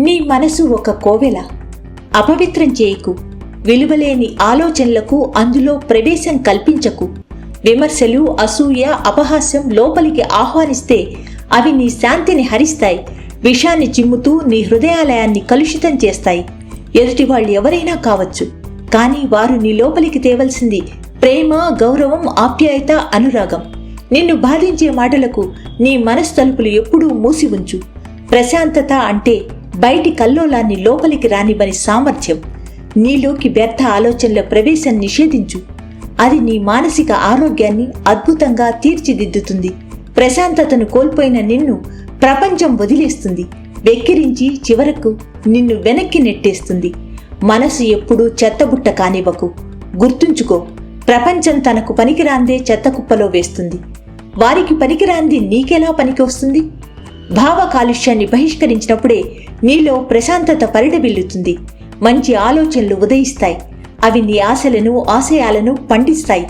నీ మనసు ఒక కోవెల. అపవిత్రం చేయకు. విలువలేని ఆలోచనలకు అందులో ప్రవేశం కల్పించకు. విమర్శలు అసూయ అపహాస్యం లోపలికి ఆహ్వానిస్తే అవి నీ శాంతిని హరిస్తాయి. విషాన్ని చిమ్ముతూ నీ హృదయాలయాన్ని కలుషితం చేస్తాయి. ఎదుటి వాళ్ళు ఎవరైనా కావచ్చు. కానీ వారు నీ లోపలికి తేవలసింది ప్రేమ గౌరవం ఆప్యాయత అనురాగం. నిన్ను బాధించే మాటలకు నీ మనస్తలుపులు ఎప్పుడూ మూసి ఉంచు. ప్రశాంతత అంటే బయటి కల్లోలాన్ని లోపలికి రానివ్వని సామర్థ్యం. నీలోకి వ్యర్థ ఆలోచనల ప్రవేశం నిషేధించు. అది నీ మానసిక ఆరోగ్యాన్ని అద్భుతంగా తీర్చిదిద్దుతుంది. ప్రశాంతతను కోల్పోయిన నిన్ను ప్రపంచం వదిలేస్తుంది. వెక్కిరించి చివరకు నిన్ను వెనక్కి నెట్టేస్తుంది. మనసు ఎప్పుడూ చెత్తబుట్ట కానివ్వకు. గుర్తుంచుకో ప్రపంచం తనకు పనికిరాందే చెత్త కుప్పలో వేస్తుంది. వారికి పనికిరాంది నీకెలా పనికి వస్తుంది భావ కాలుష్యాన్ని బహిష్కరించినప్పుడే నీలో ప్రశాంతత పరిడబిల్లుతుంది మంచి ఆలోచనలు ఉదయిస్తాయి. అవి నీ ఆశలను ఆశయాలను పండిస్తాయి.